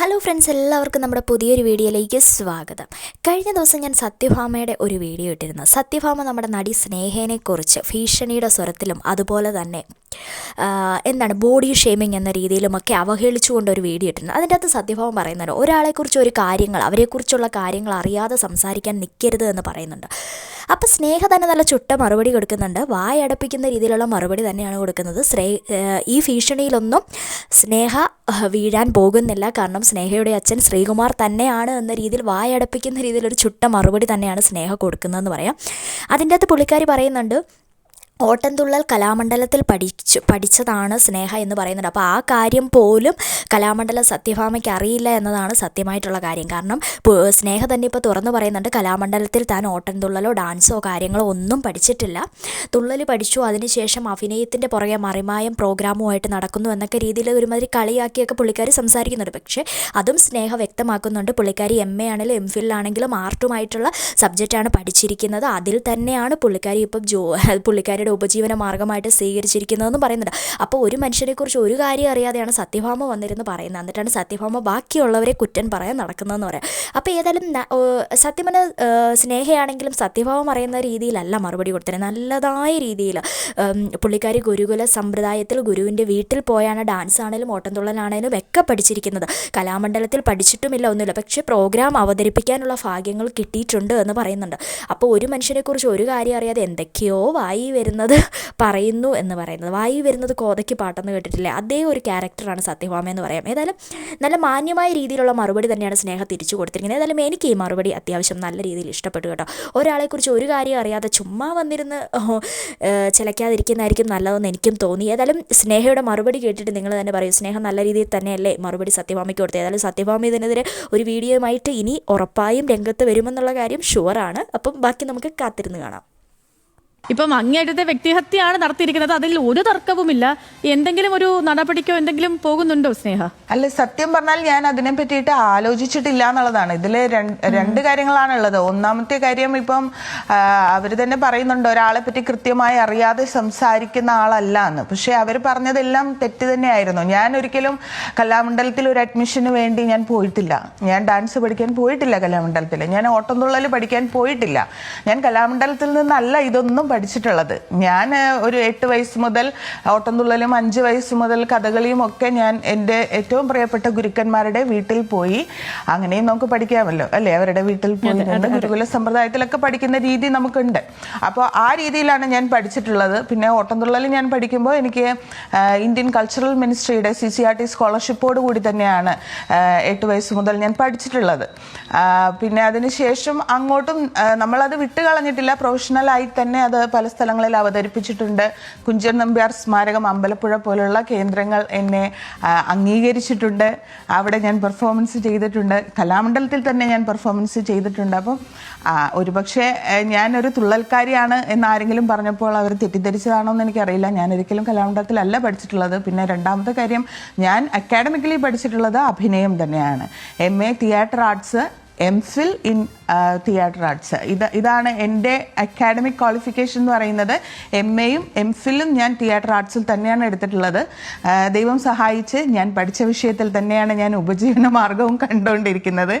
Hello friends എല്ലാവർക്കും നമ്മുടെ പുതിയൊരു വീഡിയോയിലേക്ക് സ്വാഗതം. കഴിഞ്ഞ ദിവസം ഞാൻ സത്യഭാമയുടെ ഒരു വീഡിയോ ഇട്ടിരുന്നു. സത്യഭാമ നമ്മുടെ നടി സ്നേഹേനെക്കുറിച്ച് ഭീഷണിയുടെ സ്വരത്തിലും അതുപോലെ തന്നെ എന്താണ് ബോഡി ഷേമിങ് എന്ന രീതിയിലുമൊക്കെ അവഹേളിച്ചുകൊണ്ട് ഒരു വീഡിയോ ഇട്ടിരുന്നു. അതിന്റെ അകത്ത് സത്യഭാമ പറയുന്നുണ്ട് ഒരാളെക്കുറിച്ച് ഒരു കാര്യങ്ങൾ അവരെക്കുറിച്ചുള്ള കാര്യങ്ങൾ അറിയാതെ സംസാരിക്കാൻ നിൽക്കരുത് എന്ന് പറയുന്നുണ്ട്. അപ്പോൾ സ്നേഹ തന്നെ നല്ല ചുട്ട മറുപടി കൊടുക്കുന്നുണ്ട്. വായടപ്പിക്കുന്ന രീതിയിലുള്ള മറുപടി തന്നെയാണ് കൊടുക്കുന്നത്. ശ്രേ ഈ ഭീഷണിയിലൊന്നും സ്നേഹ വീഴാൻ പോകുന്നില്ല. കാരണം സ്നേഹയുടെ അച്ഛൻ ശ്രീകുമാർ തന്നെയാണ് എന്ന രീതിയിൽ വായടപ്പിക്കുന്ന രീതിയിലൊരു ചുട്ട മറുപടി തന്നെയാണ് സ്നേഹ കൊടുക്കുന്നതെന്ന് പറയാം. അതിന്റെ അകത്ത് പുള്ളിക്കാരി പറയുന്നുണ്ട് ഓട്ടംതുള്ളൽ കലാമണ്ഡലത്തിൽ പഠിച്ചു പഠിച്ചതാണ് സ്നേഹ എന്ന് പറയുന്നുണ്ട് അപ്പോൾ ആ കാര്യം പോലും കലാമണ്ഡലം സത്യഭാമയ്ക്ക് അറിയില്ല എന്നതാണ് സത്യമായിട്ടുള്ള കാര്യം. കാരണം സ്നേഹ തന്നെ ഇപ്പോൾ തുറന്നു പറയുന്നുണ്ട് കലാമണ്ഡലത്തിൽ താൻ ഓട്ടംതുള്ളലോ ഡാൻസോ കാര്യങ്ങളോ ഒന്നും പഠിച്ചിട്ടില്ല. തുള്ളൽ പഠിച്ചു അതിനുശേഷം അഭിനയത്തിന്റെ പുറകെ മറിമായം പ്രോഗ്രാമുമായിട്ട് നടക്കുന്നു എന്നൊക്കെ രീതിയിൽ ഒരുമാതിരി കളിയാക്കിയൊക്കെ പുള്ളിക്കാരി സംസാരിക്കുന്നുണ്ട്. പക്ഷേ അതും സ്നേഹ വ്യക്തമാക്കുന്നുണ്ട്. പുള്ളിക്കാരി എം എ ആണെങ്കിലും എം ഫില്ലാണെങ്കിലും ആർട്ടുമായിട്ടുള്ള സബ്ജക്റ്റാണ് പഠിച്ചിരിക്കുന്നത്. അതിൽ തന്നെയാണ് പുള്ളിക്കാരി ഇപ്പം ജോ പുള്ളിക്കാരിയുടെ ഉപജീവന മാർഗമായിട്ട് സ്വീകരിച്ചിരിക്കുന്നതെന്ന് പറയുന്നുണ്ട്. അപ്പോൾ ഒരു മനുഷ്യനെക്കുറിച്ച് ഒരു കാര്യം അറിയാതെയാണ് സത്യഭാമ വന്നിരുന്ന് പറയുന്നത്. എന്നിട്ടാണ് സത്യഭാമ ബാക്കിയുള്ളവരെ കുറ്റം പറയാൻ നടക്കുന്നതെന്ന് പറയാം. അപ്പോൾ ഏതായാലും സത്യമന സ്നേഹയാണെങ്കിലും സത്യഭാമം അറിയുന്ന രീതിയിലല്ല മറുപടി കൊടുത്തത് നല്ലതായ രീതിയിൽ പുള്ളിക്കാരി ഗുരുകുല സമ്പ്രദായത്തിൽ ഗുരുവിന്റെ വീട്ടിൽ പോയാണ് ഡാൻസ് ആണെങ്കിലും ഓട്ടംതുള്ളലാണേലും ഒക്കെ പഠിച്ചിരിക്കുന്നത്. കലാമണ്ഡലത്തിൽ പഠിച്ചിട്ടുമില്ല ഒന്നുമില്ല. പക്ഷേ പ്രോഗ്രാം അവതരിപ്പിക്കാനുള്ള ഭാഗ്യങ്ങൾ കിട്ടിയിട്ടുണ്ട് എന്ന് പറയുന്നുണ്ട്. അപ്പോൾ ഒരു മനുഷ്യനെക്കുറിച്ച് ഒരു കാര്യം അറിയാതെ എന്തൊക്കെയോ വായി വരുന്നത് പറയുന്നു എന്ന് പറയുന്നത്. വായു വരുന്നത് കോതയ്ക്ക് പാട്ടെന്ന് കേട്ടിട്ടില്ലേ? അതേ ഒരു ക്യാരക്ടറാണ് സത്യഭാമ എന്ന് പറയാം. ഏതായാലും നല്ല മാന്യമായ രീതിയിലുള്ള മറുപടി തന്നെയാണ് സ്നേഹ തിരിച്ചു കൊടുത്തിരിക്കുന്നത്. ഏതായാലും എനിക്ക് ഈ മറുപടി അത്യാവശ്യം നല്ല രീതിയിൽ ഇഷ്ടപ്പെട്ടു കേട്ടോ. ഒരാളെക്കുറിച്ച് ഒരു കാര്യം അറിയാതെ ചുമ്മാ വന്നിരുന്ന് ചിലക്കാതിരിക്കുന്നതായിരിക്കും നല്ലതെന്ന് എനിക്കും തോന്നി. ഏതായാലും സ്നേഹയുടെ മറുപടി കേട്ടിട്ട് നിങ്ങൾ തന്നെ പറയും സ്നേഹം നല്ല രീതിയിൽ തന്നെയല്ലേ മറുപടി സത്യഭാമയ്ക്ക് കൊടുത്തത്. ഏതായാലും സത്യഭാമ ഇതിനെതിരെ ഒരു വീഡിയോയുമായിട്ട് ഇനി ഉറപ്പായും രംഗത്ത് വരുമെന്നുള്ള കാര്യം ഷുവറാണ് അപ്പം ബാക്കി നമുക്ക് കാത്തിരുന്ന് കാണാം. ഇപ്പം അങ്ങേയറ്റത്തെ വ്യക്തിഹത്യയാണ് നടത്തിയിരിക്കുന്നത്. അതിൽ ഒരു തർക്കവുമില്ല. എന്തെങ്കിലും ഒരു നടപടിക്കോ എന്തെങ്കിലും പോകുന്നുണ്ടോ സ്നേഹ? അല്ല സത്യം പറഞ്ഞാൽ ഞാൻ അതിനെ പറ്റിയിട്ട് ആലോചിച്ചിട്ടില്ല എന്നുള്ളതാണ്. ഇതിൽ രണ്ട് കാര്യങ്ങളാണ് ഉള്ളത് ഒന്നാമത്തെ കാര്യം ഇപ്പം അവർ തന്നെ പറയുന്നുണ്ട് ഒരാളെ പറ്റി കൃത്യമായി അറിയാതെ സംസാരിക്കുന്ന ആളല്ല എന്ന്. പക്ഷെ അവർ പറഞ്ഞതെല്ലാം തെറ്റ് തന്നെയായിരുന്നു. ഞാൻ ഒരിക്കലും കലാമണ്ഡലത്തിൽ ഒരു അഡ്മിഷന് വേണ്ടി ഞാൻ പോയിട്ടില്ല. ഞാൻ ഡാൻസ് പഠിക്കാൻ പോയിട്ടില്ല കലാമണ്ഡലത്തിൽ. ഞാൻ ഓട്ടംതുള്ളൽ പഠിക്കാൻ പോയിട്ടില്ല. ഞാൻ കലാമണ്ഡലത്തിൽ നിന്നല്ല ഇതൊന്നും പഠിച്ചിട്ടുള്ളത്. ഞാൻ ഒരു എട്ട് വയസ്സ് മുതൽ ഓട്ടംതുള്ളലും അഞ്ച് വയസ്സ് മുതൽ കഥകളിയും ഒക്കെ ഞാൻ എന്റെ ഏറ്റവും പ്രിയപ്പെട്ട ഗുരുക്കന്മാരുടെ വീട്ടിൽ പോയി. അങ്ങനെയും നമുക്ക് പഠിക്കാമല്ലോ അല്ലേ? അവരുടെ വീട്ടിൽ പോയി ഗുരുകുല സമ്പ്രദായത്തിലൊക്കെ പഠിക്കുന്ന രീതി നമുക്കുണ്ട്. അപ്പോൾ ആ രീതിയിലാണ് ഞാൻ പഠിച്ചിട്ടുള്ളത്. പിന്നെ ഓട്ടംതുള്ളൽ ഞാൻ പഠിക്കുമ്പോൾ എനിക്ക് ഇന്ത്യൻ കൾച്ചറൽ മിനിസ്ട്രിയുടെ സി സി ആർ ടി സ്കോളർഷിപ്പോട് കൂടി തന്നെയാണ് എട്ട് വയസ്സ് മുതൽ ഞാൻ പഠിച്ചിട്ടുള്ളത്. പിന്നെ അതിനുശേഷം അങ്ങോട്ടും നമ്മളത് വിട്ട് കളഞ്ഞിട്ടില്ല പ്രൊഫഷണലായി തന്നെ അത് പല സ്ഥലങ്ങളിൽ അവതരിപ്പിച്ചിട്ടുണ്ട്. കുഞ്ചൻ നമ്പ്യാർ സ്മാരകം അമ്പലപ്പുഴ പോലുള്ള കേന്ദ്രങ്ങൾ എന്നെ അംഗീകരിച്ചിട്ടുണ്ട്. അവിടെ ഞാൻ പെർഫോമൻസ് ചെയ്തിട്ടുണ്ട്. കലാമണ്ഡലത്തിൽ തന്നെ ഞാൻ പെർഫോമൻസ് ചെയ്തിട്ടുണ്ട്. അപ്പം ഒരുപക്ഷെ ഞാനൊരു തുള്ളൽക്കാരിയാണ് എന്ന് ആരെങ്കിലും പറഞ്ഞപ്പോൾ അവർ തെറ്റിദ്ധരിച്ചതാണോ എന്ന് എനിക്കറിയില്ല. ഞാൻ ഒരിക്കലും കലാമണ്ഡലത്തിലല്ല പഠിച്ചിട്ടുള്ളത്. പിന്നെ രണ്ടാമത്തെ കാര്യം ഞാൻ അക്കാഡമിക്കലി പഠിച്ചിട്ടുള്ളത് അഭിനയം തന്നെയാണ്. M A theatre arts M Phil in theatre arts ഇത് ഇതാണ് എന്റെ അക്കാഡമിക് ക്വാളിഫിക്കേഷൻ എന്ന് പറയുന്നത്. എം എയും എം ഫില്ലും ഞാൻ തിയേറ്റർ ആർട്സിൽ തന്നെയാണ് എടുത്തിട്ടുള്ളത്. ദൈവം സഹായിച്ച് ഞാൻ പഠിച്ച വിഷയത്തിൽ തന്നെയാണ് ഞാൻ ഉപജീവന മാർഗവും കണ്ടുകൊണ്ടിരിക്കുന്നത്.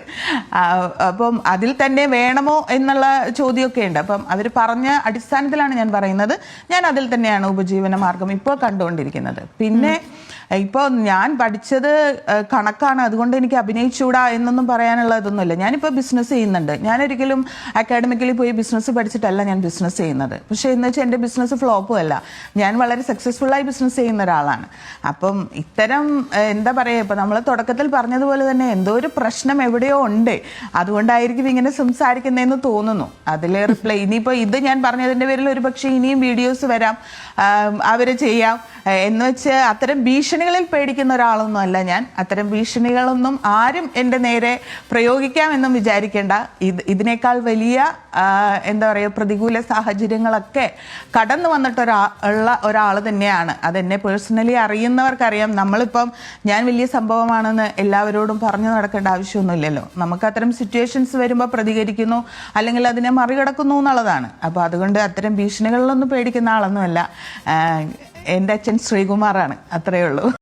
അപ്പം അതിൽ തന്നെ വേണമോ എന്നുള്ള ചോദ്യമൊക്കെ ഉണ്ട്. അപ്പം അവർ പറഞ്ഞ അടിസ്ഥാനത്തിലാണ് ഞാൻ പറയുന്നത്. ഞാൻ അതിൽ തന്നെയാണ് ഉപജീവന മാർഗം ഇപ്പോൾ കണ്ടുകൊണ്ടിരിക്കുന്നത്. പിന്നെ ഇപ്പോൾ ഞാൻ പഠിച്ചത് കണക്കാണ്. അതുകൊണ്ട് എനിക്ക് അഭിനയിച്ചൂടാ എന്നൊന്നും പറയാനുള്ള ഇതൊന്നുമില്ല. ഞാനിപ്പോൾ ബിസിനസ് ചെയ്യുന്നുണ്ട്. ഞാനൊരിക്കലും അക്കാഡമിക്കലി പോയി ബിസിനസ് പഠിച്ചിട്ടല്ല ഞാൻ ബിസിനസ് ചെയ്യുന്നത്. പക്ഷേ എന്ന് വെച്ചാൽ എന്റെ ബിസിനസ് ഫ്ലോപ്പും അല്ല. ഞാൻ വളരെ സക്സസ്ഫുള്ളായി ബിസിനസ് ചെയ്യുന്ന ഒരാളാണ്. അപ്പം ഇത്തരം എന്താ പറയുക ഇപ്പം നമ്മൾ തുടക്കത്തിൽ പറഞ്ഞതുപോലെ തന്നെ എന്തോ ഒരു പ്രശ്നം എവിടെയോ ഉണ്ട്. അതുകൊണ്ടായിരിക്കും ഇങ്ങനെ സംസാരിക്കുന്നതെന്ന് തോന്നുന്നു. അതിൽ റിപ്ലൈ ഇനിയിപ്പോൾ ഇത് ഞാൻ പറഞ്ഞതിന്റെ പേരിൽ ഒരു പക്ഷേ ഇനിയും വീഡിയോസ് വരാം അവർ ചെയ്യാം. എന്ന് വെച്ച് അത്തരം ഭീഷണികളിൽ പേടിക്കുന്ന ഒരാളൊന്നും അല്ല ഞാൻ. അത്തരം ഭീഷണികളൊന്നും ആരും എന്റെ നേരെ പ്രയോഗിക്കാമെന്നും വിചാരിക്കേണ്ട. ഇത് ഇതിനേക്കാൾ വലിയ എന്താ പറയുക പ്രതികൂല സാഹചര്യങ്ങളൊക്കെ കടന്നു വന്നിട്ട് ഒരാ ഉള്ള ഒരാൾ തന്നെയാണ്. അതെന്നെ പേഴ്സണലി അറിയുന്നവർക്കറിയാം നമ്മളിപ്പം ഞാൻ വലിയ സംഭവമാണെന്ന് എല്ലാവരോടും പറഞ്ഞു നടക്കേണ്ട ആവശ്യമൊന്നുമില്ലല്ലോ. നമുക്ക് അത്തരം സിറ്റുവേഷൻസ് വരുമ്പോൾ പ്രതികരിക്കുന്നു അല്ലെങ്കിൽ അതിനെ മറികടക്കുന്നു എന്നുള്ളതാണ്. അപ്പോൾ അതുകൊണ്ട് അത്തരം ഭീഷണികളിലൊന്നും പേടിക്കുന്ന ആളൊന്നുമല്ല. എന്റെ അച്ഛൻ ശ്രീകുമാറാണ്. അത്രയേ ഉള്ളൂ.